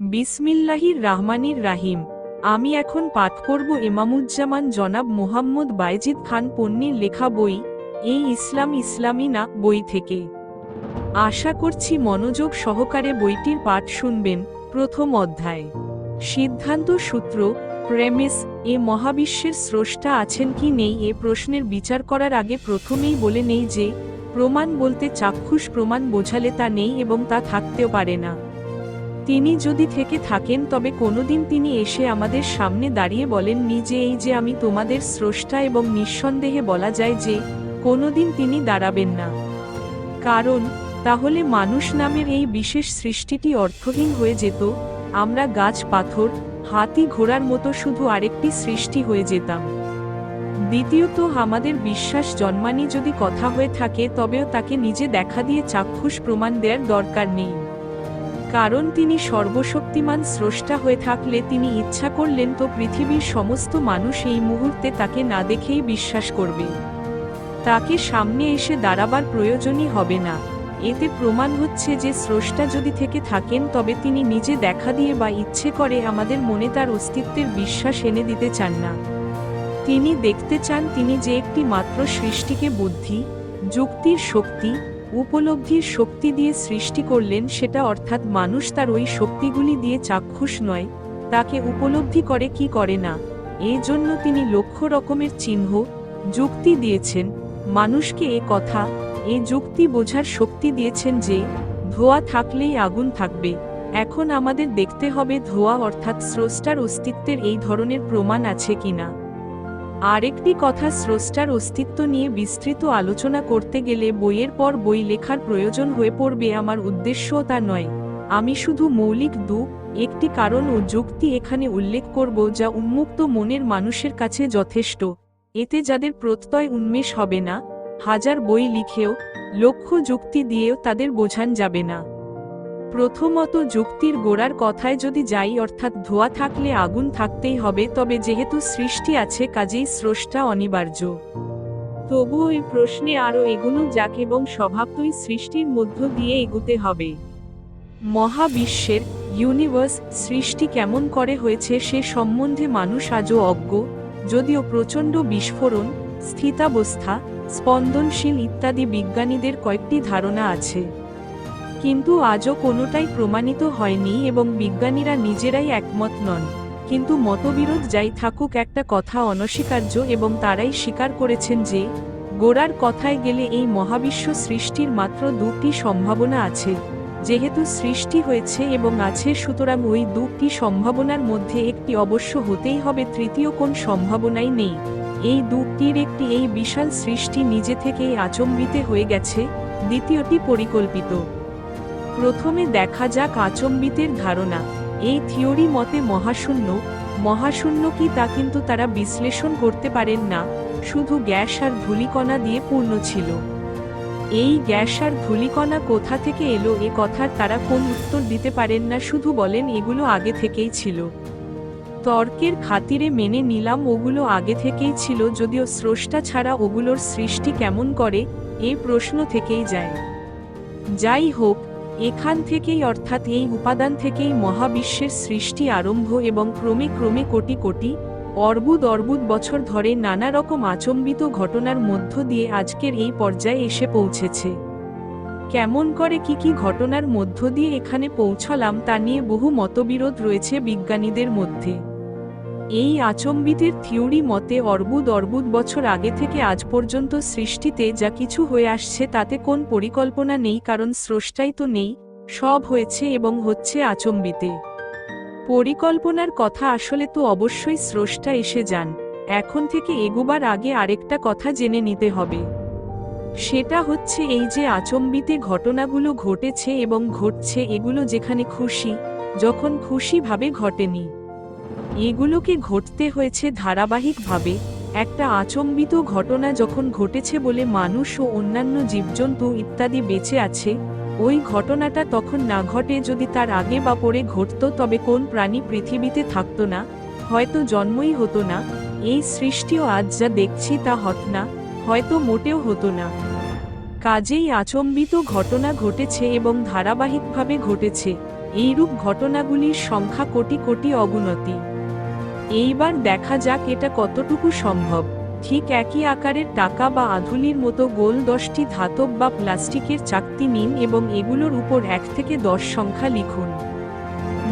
বিসমিল্লাহির রাহমানির রাহিম। আমি এখন পাঠ করব এমামুজ্জামান জনাব মোহাম্মদ বাইজিদ খান পন্নির লেখা বই এই ইসলাম ইসলামী না বই থেকে। আশা করছি মনোযোগ সহকারে বইটির পাঠ শুনবেন, প্রথম অধ্যায়। সিদ্ধান্ত সূত্র, প্রেমিস, এ মহাবিশ্বের স্রষ্টা আছেন কি নেই এ প্রশ্নের বিচার করার আগে প্রথমেই বলে নেই যে, প্রমাণ বলতে চাক্ষুষ প্রমাণ বোঝালে তা নেই এবং তা থাকতেও পারে না। তিনি যদি থেকে থাকেন তবে কোনোদিন তিনি এসে আমাদের সামনে দাঁড়িয়ে বলেননি যে এই যে আমি তোমাদের স্রষ্টা এবং নিঃসন্দেহে বলা যায় যে কোনোদিন তিনি দাঁড়াবেন না। কারণ, তাহলে মানুষ নামের এই বিশেষ সৃষ্টিটি অর্থহীন হয়ে যেত, আমরা গাছ, পাথর, হাতি ঘোড়ার মতো শুধু আরেকটি সৃষ্টি হয়ে যেতাম। দ্বিতীয়ত আমাদের বিশ্বাস জন্মানি যদি কথা হয়ে থাকে তবেও তাকে নিজে দেখা দিয়ে চাক্ষুষ প্রমাণ দেওয়ার দরকার নেই। কারণ তিনি সর্বশক্তিমান স্রষ্টা হয়ে থাকলে তিনি ইচ্ছা করলেন তো পৃথিবীর সমস্ত মানুষ এই মুহূর্তে তাকে না দেখেই বিশ্বাস করবে। তাকে সামনে এসে দাঁড়াবার প্রয়োজনই হবে না। এতে প্রমাণ হচ্ছে যে স্রষ্টা যদি থেকে থাকেন তবে তিনি নিজে দেখা দিয়ে বা ইচ্ছে করে আমাদের মনে তার অস্তিত্বের বিশ্বাস এনে দিতে চান না। তিনি দেখতে চান তিনি যে একটি মাত্র সৃষ্টিকে বুদ্ধি, যুক্তির শক্তি উপলব্ধির শক্তি দিয়ে সৃষ্টি করলেন সেটা অর্থাৎ মানুষ তার ওই শক্তিগুলি দিয়ে চাক্ষুষ নয়, তাকে উপলব্ধি করে কি করে না। এই জন্য তিনি লক্ষ রকমের চিহ্ন, যুক্তি দিয়েছেন, মানুষকে এ কথা, এ যুক্তি বোঝার শক্তি দিয়েছেন যে, ধোয়া থাকলেই আগুন থাকবে। এখন আমাদের দেখতে হবে ধোয়া অর্থাৎ স্রষ্টার অস্তিত্বের এই ধরনের প্রমাণ আছে কিনা। আরেকটি কথা স্রষ্টার অস্তিত্ব নিয়ে বিস্তৃত আলোচনা করতে গেলে বইয়ের পর বই লেখার প্রয়োজন হয়ে পড়বে আমার উদ্দেশ্যও তা নয়। আমি শুধু মৌলিক দু, একটি কারণ ও যুক্তি এখানে উল্লেখ করব যা উন্মুক্ত মনের মানুষের কাছে যথেষ্ট। এতে যাদের প্রত্যয় উন্মেষ হবে না, হাজার বই লিখেও, লক্ষ্য যুক্তি দিয়েও তাদের বোঝান যাবে না। প্রথমত যুক্তির গোড়ার কথায় যদি যাই অর্থাৎ ধোয়া থাকলে আগুন থাকতেই হবে, তবে যেহেতু সৃষ্টি আছে, কাজেই স্রষ্টা অনিবার্য। তবু ওই প্রশ্নে আরও এগুলো যাক এবং স্বভাবতই সৃষ্টির মধ্য দিয়ে এগুতে হবে। মহাবিশ্বের ইউনিভার্স সৃষ্টি কেমন করে হয়েছে সে সম্বন্ধে মানুষ আজও অজ্ঞ, যদিও প্রচণ্ড বিস্ফোরণ, স্থিতাবস্থা, স্পন্দনশীল ইত্যাদি বিজ্ঞানীদের কয়েকটি ধারণা আছে। কিন্তু আজও কোনোটাই প্রমাণিত হয়নি এবং বিজ্ঞানীরা নিজেরাই একমত নন। কিন্তু মতবিরোধ যাই থাকুক একটা কথা অনস্বীকার্য এবং তারাই স্বীকার করেছেন যে গোড়ার কথায় গেলে এই মহাবিশ্ব সৃষ্টির মাত্র দুটি সম্ভাবনা আছে। যেহেতু সৃষ্টি হয়েছে এবং আছে, সুতরাং ওই দুটি সম্ভাবনার মধ্যে একটি অবশ্য হতেই হবে, তৃতীয় কোন সম্ভাবনাই নেই। এই দুটির একটি এই বিশাল সৃষ্টি নিজে থেকেই আচম্বিতে হয়ে গেছে, দ্বিতীয়টি পরিকল্পিত। প্রথমে দেখা যাক আচম্বিতের ধারণা। এই থিওরি মতে মহাশূন্য মহাশূন্য কি তা কিন্তু তারা বিশ্লেষণ করতে পারেন না, শুধু গ্যাস আর ধূলিকণা দিয়ে পূর্ণ ছিল। এই গ্যাস আর ধূলিকণা কোথা থেকে এলো এ কথার তারা কোন উত্তর দিতে পারেন না, শুধু বলেন এগুলো আগে থেকেই ছিল। তর্কের খাতিরে মেনে নিলাম ওগুলো আগে থেকেই ছিল, যদিও স্রষ্টা ছাড়া ওগুলোর সৃষ্টি কেমন করে এই প্রশ্ন থেকেই যায়। যাই হোক এখান থেকেই অর্থাৎ এই উপাদান থেকেই মহাবিশ্বের সৃষ্টি আরম্ভ এবং ক্রমে ক্রমে কোটি কোটি, অর্বুদ অর্বুদ বছর ধরে নানা রকম আচম্বিত ঘটনার মধ্য দিয়ে আজকের এই পর্যায়ে এসে পৌঁছেছে। কেমন করে কি কি ঘটনার মধ্য দিয়ে এখানে পৌঁছলাম তা নিয়ে বহু মতবিরোধ রয়েছে বিজ্ঞানীদের মধ্যে। এই আচম্বিতের থিওরি মতে অর্বুদ অর্বুদ বছর আগে থেকে আজ পর্যন্ত সৃষ্টিতে যা কিছু হয়ে আসছে তাতে কোন পরিকল্পনা নেই, কারণ স্রষ্টাই তো নেই, সব হয়েছে এবং হচ্ছে আচম্বিতে। পরিকল্পনার কথা আসলে তো অবশ্যই স্রষ্টা এসে যান, এখন থেকে এগোবার আগে আরেকটা কথা জেনে নিতে হবে। সেটা হচ্ছে এই যে আচম্বিতে ঘটনাগুলো ঘটেছে এবং ঘটছে এগুলো যেখানে খুশি, যখন খুশিভাবে ঘটেনি। এগুলোকে ঘটতে হয়েছে ধারাবাহিকভাবে। একটা আচম্বিত ঘটনা যখন ঘটেছে বলে মানুষ ও অন্যান্য জীবজন্তু ইত্যাদি বেঁচে আছে, ওই ঘটনাটা তখন না ঘটে যদি তার আগে বা পরে ঘটত তবে কোন প্রাণী পৃথিবীতে থাকত না? হয়তো জন্মই হতো না। এই সৃষ্টিও আজ যা দেখছি তা হত না, হয়তো মোটেও হতো না। কাজেই আচম্বিত ঘটনা ঘটেছে এবং ধারাবাহিকভাবে ঘটেছে। এইরূপ ঘটনাগুলির সংখ্যা কোটি কোটি অগুনতি। এইবার দেখা যাক এটা কতটুকু সম্ভব। ঠিক একই আকারের টাকা বা আধুলির মতো গোল দশটি ধাতব বা প্লাস্টিকের চাকতি নিন এবং এগুলোর উপর এক থেকে দশ সংখ্যা লিখুন।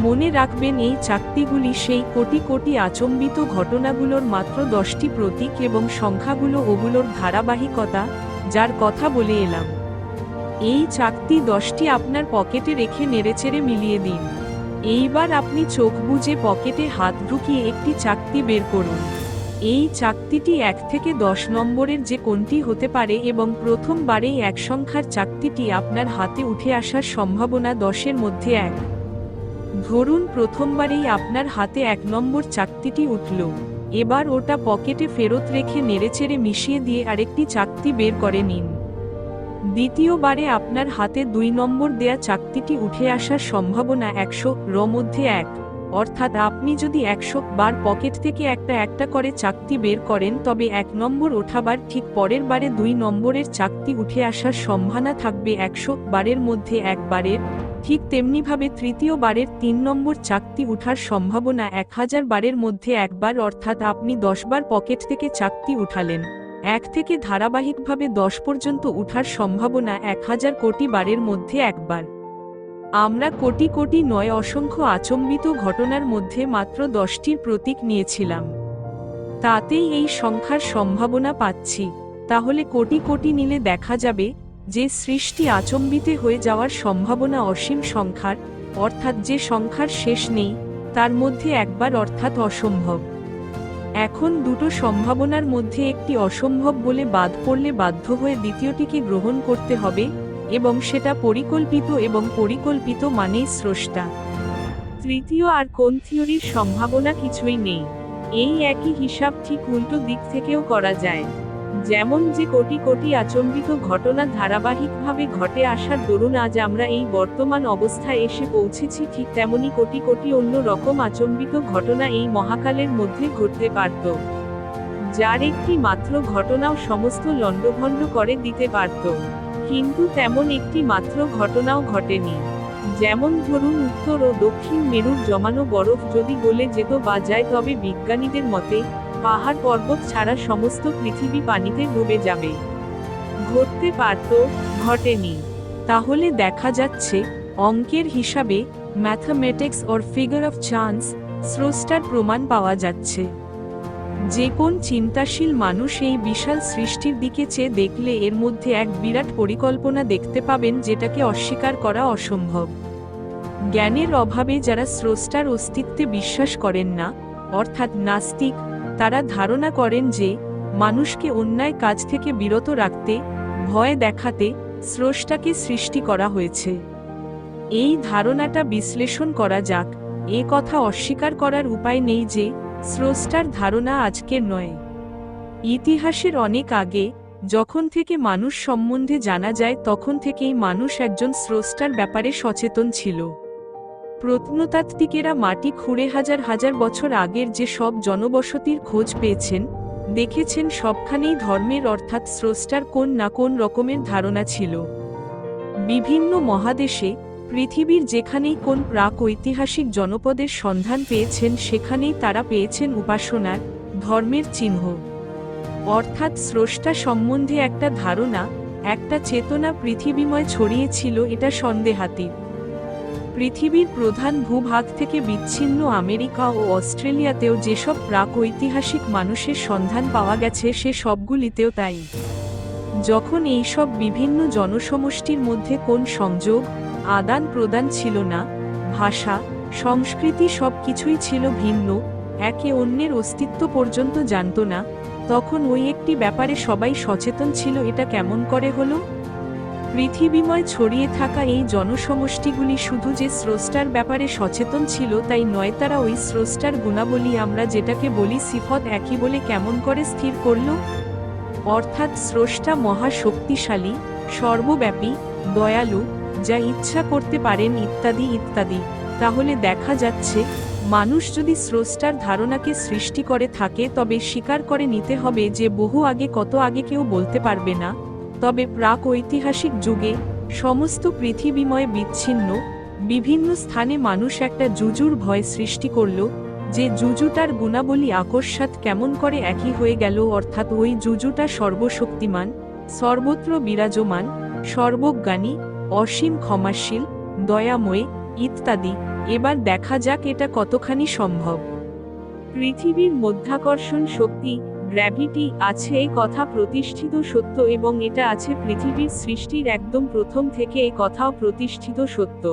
মনে রাখবেন এই চাকতিগুলি সেই কোটি কোটি আচম্বিত ঘটনাগুলোর মাত্র দশটি প্রতীক এবং সংখ্যাগুলো ওগুলোর ধারাবাহিকতা, যার কথা বলে এলাম। এই চাকতি দশটি আপনার পকেটে রেখে নেড়েচেড়ে মিলিয়ে দিন। এইবার আপনি চোখ বুজে পকেটে হাত ঢুকিয়ে একটি চাকতি বের করুন। এই চাকতিটি এক থেকে দশ নম্বরের যে কোনটি হতে পারে এবং প্রথমবারেই এক সংখ্যার চাকতিটি আপনার হাতে উঠে আসার সম্ভাবনা দশের মধ্যে এক। ধরুন প্রথমবারেই আপনার হাতে এক নম্বর চাকতিটি উঠল। এবার ওটা পকেটে ফেরত রেখে নেড়েচেড়ে মিশিয়ে দিয়ে আরেকটি চাকতি বের করে নিন। দ্বিতীয়বারে আপনার হাতে দুই নম্বর দেয়া চাকতিটি উঠে আসার সম্ভাবনা একশো, র মধ্যে এক। অর্থাৎ আপনি যদি একশো বার পকেট থেকে একটা একটা করে চাকতি বের করেন, তবে এক নম্বর ওঠাবার ঠিক পরের বারে দুই নম্বরের চাকতি উঠে আসার সম্ভাবনা থাকবে একশো বারের মধ্যে একবারের ঠিক তেমনিভাবে তৃতীয় বারের তিন নম্বর চাকতি উঠার সম্ভাবনা এক হাজার বারের মধ্যে একবার, অর্থাৎ আপনি দশবার পকেট থেকে চাকতি উঠালেন। এক থেকে ধারাবাহিকভাবে দশ পর্যন্ত উঠার সম্ভাবনা এক হাজার কোটি বারের মধ্যে একবার। আমরা কোটি কোটি নয় অসংখ্য আচম্বিত ঘটনার মধ্যে মাত্র দশটির প্রতীক নিয়েছিলাম। তাতেই এই সংখ্যার সম্ভাবনা পাচ্ছি। তাহলে কোটি কোটি নিলে দেখা যাবে যে সৃষ্টি আচম্বিতে হয়ে যাওয়ার সম্ভাবনা অসীম সংখ্যার, অর্থাৎ যে সংখ্যার শেষ নেই, তার মধ্যে একবার অর্থাৎ অসম্ভব। এখন দুটো সম্ভাবনার মধ্যে একটি অসম্ভব বলে বাদ পড়লে বাধ্য হয়ে দ্বিতীয়টিকে গ্রহণ করতে হবে, এবং সেটা পরিকল্পিত এবং পরিকল্পিত মানেই স্রষ্টা। তৃতীয় আর কোন থিওরির সম্ভাবনা কিছুই নেই। এই একই হিসাব ঠিক উল্টো দিক থেকেও করা যায়। যেমন যে কোটি কোটি আচম্বিত ঘটনা ধারাবাহিকভাবে ঘটে আসার দরুন আজ আমরা এই বর্তমান অবস্থায় এসে পৌঁছেছি, ঠিক তেমনি কোটি কোটি অন্য রকম আচম্বিত ঘটনা এই মহাকালের মধ্যে ঘটতে পারত। যার একটি মাত্র ঘটনাও সমস্ত লণ্ডভণ্ড করে দিতে পারত। কিন্তু তেমন একটি মাত্র ঘটনাও ঘটেনি। যেমন ধরুন উত্তর ও দক্ষিণ মেরুর জমানো বরফ যদি গলে যেত বা যায় তবে বিজ্ঞানীদের মতে পাহাড় পর্বত ছাড়া সমস্ত পৃথিবী পানিতে ডুবে যাবে। ঘটতে পারত, ঘটেনি। তাহলে দেখা যাচ্ছে, অঙ্কের হিসাবে mathematics or figure of chance স্রষ্টার প্রমাণ পাওয়া যাচ্ছে। যে কোন চিন্তাশীল মানুষ এই বিশাল সৃষ্টির দিকে চেয়ে দেখলে এর মধ্যে এক বিরাট পরিকল্পনা দেখতে পাবেন যেটাকে অস্বীকার করা অসম্ভব। জ্ঞানের অভাবে যারা স্রষ্টার অস্তিত্বে বিশ্বাস করেন না, অর্থাৎ নাস্তিক তারা ধারণা করেন যে, মানুষকে অন্যায় কাজ থেকে বিরত রাখতে, ভয় দেখাতে স্রষ্টাকে সৃষ্টি করা হয়েছে। এই ধারণাটা বিশ্লেষণ করা যাক, এ কথা অস্বীকার করার উপায় নেই যে, স্রষ্টার ধারণা আজকের নয়। ইতিহাসের অনেক আগে, যখন থেকে মানুষ সম্বন্ধে জানা যায় তখন থেকেই মানুষ একজন স্রষ্টার ব্যাপারে সচেতন ছিল। প্রত্নতাত্ত্বিকেরা মাটি খুঁড়ে হাজার হাজার বছর আগের যে সব জনবসতির খোঁজ পেয়েছেন, দেখেছেন সবখানেই ধর্মের অর্থাৎ স্রষ্টার কোন না কোন রকমের ধারণা ছিল। বিভিন্ন মহাদেশে, পৃথিবীর যেখানেই কোন প্রাক ঐতিহাসিক জনপদের সন্ধান পেয়েছেন, সেখানেই তারা পেয়েছেন উপাসনার, ধর্মের চিহ্ন। অর্থাৎ স্রষ্টা সম্বন্ধে একটা ধারণা, একটা চেতনা পৃথিবীময় ছড়িয়েছিল এটা সন্দেহাতীত। পৃথিবীর প্রধান ভূভাগ থেকে বিচ্ছিন্ন আমেরিকা ও অস্ট্রেলিয়াতেও যেসব প্রাক ঐতিহাসিক মানুষের সন্ধান পাওয়া গেছে, সে সবগুলিতেও তাই। যখন এইসব বিভিন্ন জনসমষ্টির মধ্যে কোন সংযোগ, আদান প্রদান ছিল না, ভাষা, সংস্কৃতি সব কিছুই ছিল ভিন্ন, একে অন্যের অস্তিত্ব পর্যন্ত জানত না, তখন ওই একটি ব্যাপারে সবাই সচেতন ছিল, এটা কেমন করে হলো? পৃথিবীময় ছড়িয়ে থাকা এই জনসমষ্টিগুলি শুধু যে স্রষ্টার ব্যাপারে সচেতন ছিল তাই নয়, তারা ওই স্রষ্টার গুণাবলী আমরা যেটাকে বলি সিফত একই বলে কেমন করে স্থির করল? অর্থাৎ স্রষ্টা মহাশক্তিশালী, সর্বব্যাপী, দয়ালু, যা ইচ্ছা করতে পারেন ইত্যাদি ইত্যাদি। তাহলে দেখা যাচ্ছে, মানুষ যদি স্রষ্টার ধারণাকে সৃষ্টি করে থাকে তবে স্বীকার করে নিতে হবে যে বহু আগে কত আগে কেউ বলতে পারবে না। তবে প্রাক ঐতিহাসিক যুগে সমস্ত পৃথিবীময় বিচ্ছিন্ন, বিভিন্ন স্থানে মানুষ একটা জুজুর ভয় সৃষ্টি করল, যে জুজুটার গুণাবলী আকস্মাত কেমন করে একই হয়ে গেল অর্থাৎ ওই জুজুটা সর্বশক্তিমান, সর্বত্র বিরাজমান, সর্বজ্ঞানী, অসীম ক্ষমাশীল, দয়াময় ইত্যাদি। এবার দেখা যাক এটা কতখানি সম্ভব। পৃথিবীর মধ্যাকর্ষণ শক্তি গ্র্যাভিটি আছে এই কথা প্রতিষ্ঠিত সত্য এবং এটা আছে পৃথিবীর সৃষ্টির একদম প্রথম থেকে এই কথাও প্রতিষ্ঠিত সত্য।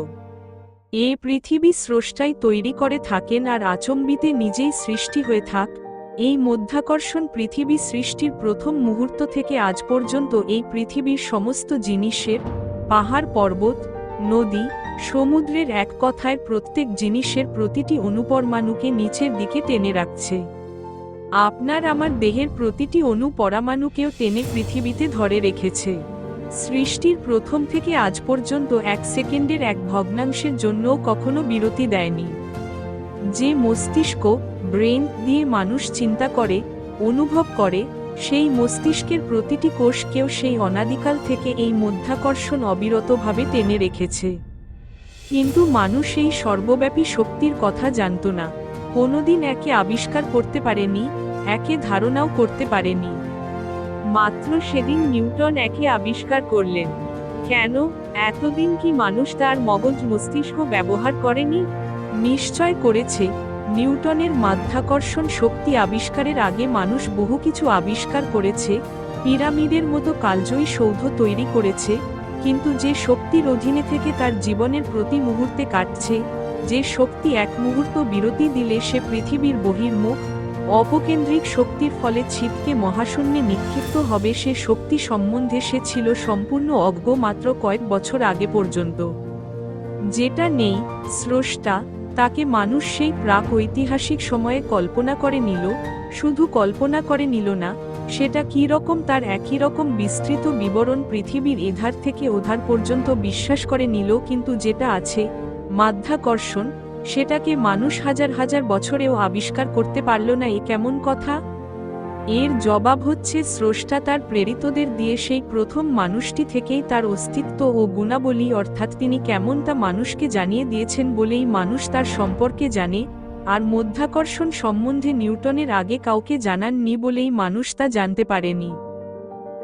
এ পৃথিবী স্রষ্টাই তৈরি করে থাকেন আর আচম্বিতে নিজেই সৃষ্টি হয়ে থাক। এই মধ্যাকর্ষণ পৃথিবী সৃষ্টির প্রথম মুহূর্ত থেকে আজ পর্যন্ত এই পৃথিবীর সমস্ত জিনিসের, পাহাড়, পর্বত, নদী, সমুদ্রের এক কথায় প্রত্যেক জিনিসের প্রতিটি অনুপরমাণুকে নিচের দিকে টেনে রাখছে। আপনার আমার দেহের প্রতিটি অণু পরমাণুকেও টেনে পৃথিবীতে ধরে রেখেছে। সৃষ্টির প্রথম থেকে আজ পর্যন্ত এক সেকেন্ডের এক ভগ্নাংশের জন্যও কখনো বিরতি দেয়নি। যে মস্তিষ্ক, ব্রেন দিয়ে মানুষ চিন্তা করে, অনুভব করে, সেই মস্তিষ্কের প্রতিটি কোষকেও সেই অনাদিকাল থেকে এই মধ্যাকর্ষণ অবিরতভাবে টেনে রেখেছে। কিন্তু মানুষ এই সর্বব্যাপী শক্তির কথা জানত না। কোনোদিন একে আবিষ্কার করতে পারেনি একে ধারণাও করতে পারেনি। মাত্র সেদিন নিউটন একে আবিষ্কার করলেন। কেন? এতদিন কি মানুষ তার মগজ মস্তিষ্ক ব্যবহার করেনি? নিশ্চয় করেছে। নিউটনের মাধ্যাকর্ষণ শক্তি আবিষ্কারের আগে মানুষ বহু কিছু আবিষ্কার করেছে, পিরামিডের মতো কালজয়ী সৌধ তৈরি করেছে, কিন্তু যে শক্তির অধীনে থেকে তার জীবনের প্রতি মুহূর্তে কাটছে, যে শক্তি এক মুহূর্ত বিরতি দিলে সে পৃথিবীর বহির্মুখ অপকেন্দ্রিক শক্তির ফলে ছিটকে মহাশূন্যে নিক্ষিপ্ত হবে সে শক্তি সম্বন্ধে সে ছিল সম্পূর্ণ অজ্ঞ মাত্র কয়েক বছর আগে পর্যন্ত। যেটা নেই, স্রষ্টা, তাকে মানুষ সেই প্রাক ঐতিহাসিক সময়ে কল্পনা করে নিল, শুধু কল্পনা করে নিল না, সেটা কী রকম তার একই রকম বিস্তৃত বিবরণ পৃথিবীর এধার থেকে ওধার পর্যন্ত বিশ্বাস করে নিল, কিন্তু যেটা আছে, মাধ্যাকর্ষণ সেটাকে মানুষ হাজার হাজার বছরেও আবিষ্কার করতে পারল না এ কেমন কথা? এর জবাব হচ্ছে স্রষ্টা তার প্রেরিতদের দিয়ে সেই প্রথম মানুষটি থেকেই তার অস্তিত্ব ও গুণাবলী অর্থাৎ তিনি কেমন তা মানুষকে জানিয়ে দিয়েছেন বলেই মানুষ তার সম্পর্কে জানে, আর মধ্যাকর্ষণ সম্বন্ধে নিউটনের আগে কাউকে জানাননি বলেই মানুষ তা জানতে পারেনি।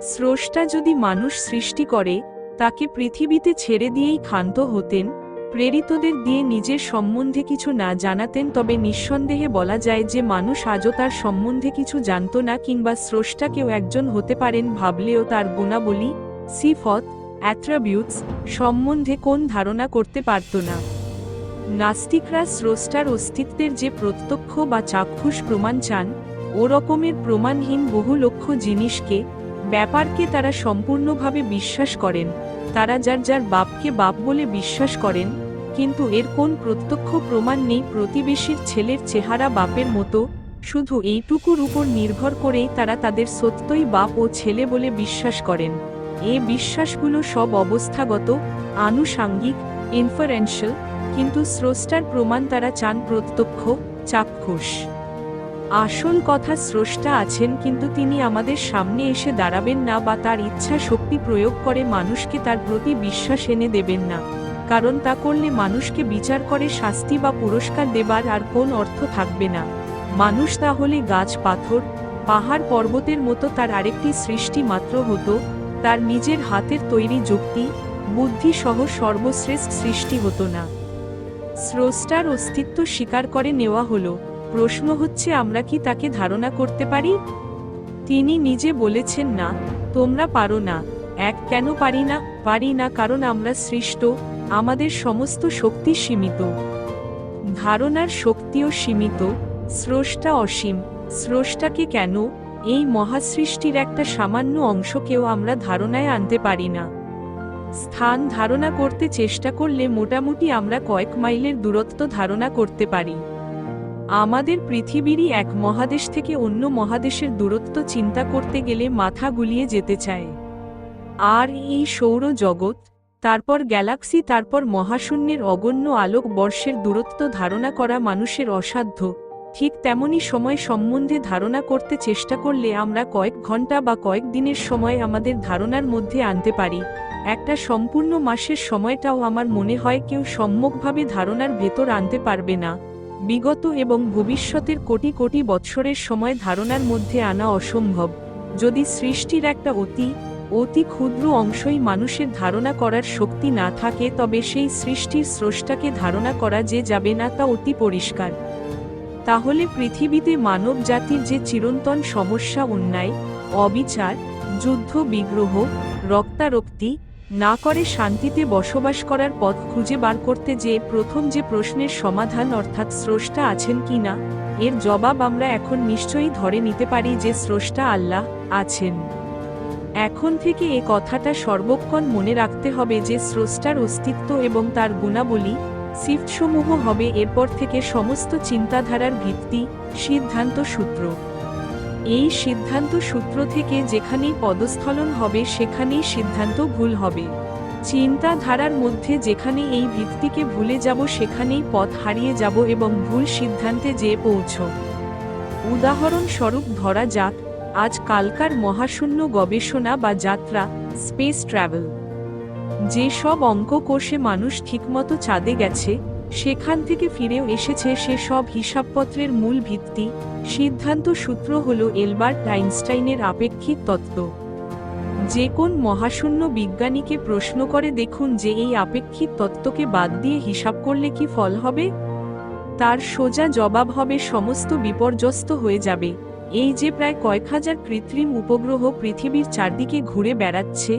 স্রষ্টা যদি মানুষ সৃষ্টি করে, তাকে পৃথিবীতে ছেড়ে দিয়েই ক্ষান্ত হতেন প্রেরিতদের দিয়ে নিজের সম্বন্ধে কিছু না জানাতেন তবে নিঃসন্দেহে বলা যায় যে মানুষ আজও তার সম্বন্ধে কিছু জানত না কিংবা স্রষ্টা কেউ একজন হতে পারেন ভাবলেও তার গুণাবলী, সিফত অ্যাট্রাবিউটস সম্বন্ধে কোন ধারণা করতে পারত না। নাস্তিকরা স্রষ্টার অস্তিত্বের যে প্রত্যক্ষ বা চাক্ষুষ প্রমাণ চান, ও রকমের প্রমাণহীন বহু লক্ষ জিনিসকে, ব্যাপারকে তারা সম্পূর্ণভাবে বিশ্বাস করেন। তারা যার যার বাপকে বাপ বলে বিশ্বাস করেন, কিন্তু এর কোন প্রত্যক্ষ প্রমাণ নেই প্রতিবেশীর ছেলের চেহারা বাপের মতো, শুধু এইটুকুর উপর নির্ভর করেই তারা তাদের সত্যই বাপ ও ছেলে বলে বিশ্বাস করেন। এ বিশ্বাসগুলো সব অবস্থাগত, আনুষাঙ্গিক ইনফারেন্সিয়াল কিন্তু স্রষ্টার প্রমাণ তারা চান প্রত্যক্ষ, চাক্ষুষ। আসল কথা স্রষ্টা আছেন কিন্তু তিনি আমাদের সামনে এসে দাঁড়াবেন না বা তার ইচ্ছা শক্তি প্রয়োগ করে মানুষকে তার প্রতি বিশ্বাস এনে দেবেন না। কারণ তা করলে মানুষকে বিচার করে শাস্তি বা পুরস্কার দেবার আর কোন অর্থ থাকবে না। মানুষ তাহলে গাছ, পাথর, পাহাড়, পর্বতের মতো তার আরেকটি সৃষ্টি মাত্র হতো, তার নিজের হাতের তৈরি যুক্তি, বুদ্ধি সহ সর্বশ্রেষ্ঠ সৃষ্টি হতো না। স্রষ্টার অস্তিত্ব স্বীকার করে নেওয়া হলো। প্রশ্ন হচ্ছে, আমরা কি তাকে ধারণা করতে পারি? তিনি নিজে বলেছেন, না, তোমরা পারো না। এক, কেন পারি না? পারি না কারণ আমরা সৃষ্ট। আমাদের সমস্ত শক্তি সীমিত। ধারণার শক্তিও সীমিত। স্রষ্টা অসীম। স্রষ্টাকে কেন? এই মহাসৃষ্টির একটা সামান্য অংশকেও আমরা ধারণায় আনতে পারি না। স্থান ধারণা করতে চেষ্টা করলে মোটামুটি আমরা কয়েক মাইলের দূরত্ব ধারণা করতে পারি। আমাদের পৃথিবীরই এক মহাদেশ থেকে অন্য মহাদেশের দূরত্ব চিন্তা করতে গেলে মাথা গুলিয়ে যেতে চায়। আর এই সৌর জগৎ তারপর গ্যালাক্সি, তারপর মহাশূন্যের অগণ্য আলোক বর্ষের দূরত্ব ধারণা করা মানুষের অসাধ্য, ঠিক তেমনি সময় সম্বন্ধে ধারণা করতে চেষ্টা করলে আমরা কয়েক ঘণ্টা বা কয়েক দিনের সময় আমাদের ধারণার মধ্যে আনতে পারি। একটা সম্পূর্ণ মাসের সময়টাও আমার মনে হয় কেউ সম্যকভাবে ধারণার ভেতর আনতে পারবে না। বিগত এবং ভবিষ্যতের কোটি কোটি বৎসরের সময় ধারণার মধ্যে আনা অসম্ভব। যদি সৃষ্টির একটা অতি অতি ক্ষুদ্র অংশই মানুষের ধারণা করার শক্তি না থাকে, তবে সেই সৃষ্টির স্রষ্টাকে ধারণা করা যে যাবে না তা অতি পরিষ্কার। তাহলে পৃথিবীতে মানব জাতির যে চিরন্তন সমস্যা, অন্যায়, অবিচার, যুদ্ধ, বিগ্রহ, রক্তারক্তি না করে শান্তিতে বসবাস করার পথ খুঁজে বার করতে যে প্রথম যে প্রশ্নের সমাধান অর্থাৎ স্রষ্টা আছেন কি না, এর জবাব আমরা এখন নিশ্চয়ই ধরে নিতে পারি যে স্রষ্টা আল্লাহ আছেন। এখন থেকে এ কথাটা সর্বক্ষণ মনে রাখতে হবে যে স্রষ্টার অস্তিত্ব এবং তার গুণাবলী সিফটসমূহ হবে এরপর থেকে সমস্ত চিন্তাধারার ভিত্তি সিদ্ধান্ত সূত্র এই সিদ্ধান্ত সূত্র থেকে যেখানেই পদস্থলন হবে সেখানেই সিদ্ধান্ত ভুল হবে। চিন্তাধারার মধ্যে যেখানে এই ভিত্তিকে ভুলে যাব সেখানেই পথ হারিয়ে যাব এবং ভুল সিদ্ধান্তে যেয়ে পৌঁছ। উদাহরণস্বরূপ ধরা যাক, আজ কালকার মহাশূন্য গবেষণা বা যাত্রা, স্পেস ট্রাভেল। যেসব অঙ্ক কোষে মানুষ ঠিকমতো চাঁদে গেছে সেখান থেকে ফিরেও এসেছে সে সব হিসাবপত্রের মূল ভিত্তি। সিদ্ধান্ত সূত্র হল এলবার্ট আইনস্টাইনের আপেক্ষিক তত্ত্ব। যে কোন মহাশূন্য বিজ্ঞানীকে প্রশ্ন করে দেখুন যে এই আপেক্ষিক তত্ত্বকে বাদ দিয়ে হিসাব করলে কি ফল হবে? তার সোজা জবাব হবে, সমস্ত বিপর্যস্ত হয়ে যাবে। এই যে প্রায় কয়েক হাজার কৃত্রিম উপগ্রহ পৃথিবীর চারদিকে ঘুরে বেড়াচ্ছে,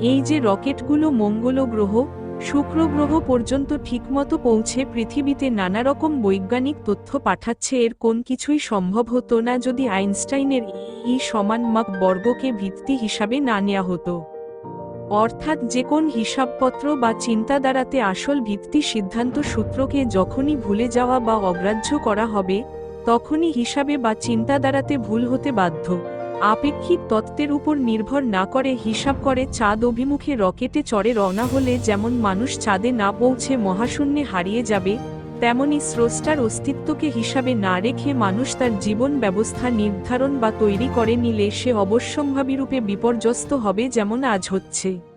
এই যে রকেটগুলো মঙ্গল গ্রহ শুক্র গ্রহ পর্যন্ত ঠিকমতো পৌঁছে পৃথিবীতে নানা রকম বৈজ্ঞানিক তথ্য পাঠাচ্ছে এর কোন কিছুই সম্ভব হতো না যদি আইনস্টাইনের ই সমান মাক বর্গকে ভিত্তি হিসাবে না নেওয়া হতো। অর্থাৎ যে কোন হিসাবপত্র বা চিন্তাধারাতে আসল ভিত্তি সিদ্ধান্ত সূত্রকে যখনই ভুলে যাওয়া বা অগ্রাহ্য করা হবে, তখনই হিসাবে বা চিন্তাধারাতে ভুল হতে বাধ্য। আপেক্ষিক তত্ত্বের উপর নির্ভর না করে হিসাব করে চাঁদ অভিমুখে রকেটে চড়ে রওনা হলে যেমন মানুষ চাঁদে না পৌঁছে মহাশূন্যে হারিয়ে যাবে তেমনই স্রষ্টার অস্তিত্বকে হিসাবে না রেখে মানুষ তার জীবন ব্যবস্থা নির্ধারণ বা তৈরি করে নিলে সে অবশ্যম্ভাবী রূপে বিপর্যস্ত হবে যেমন আজ হচ্ছে।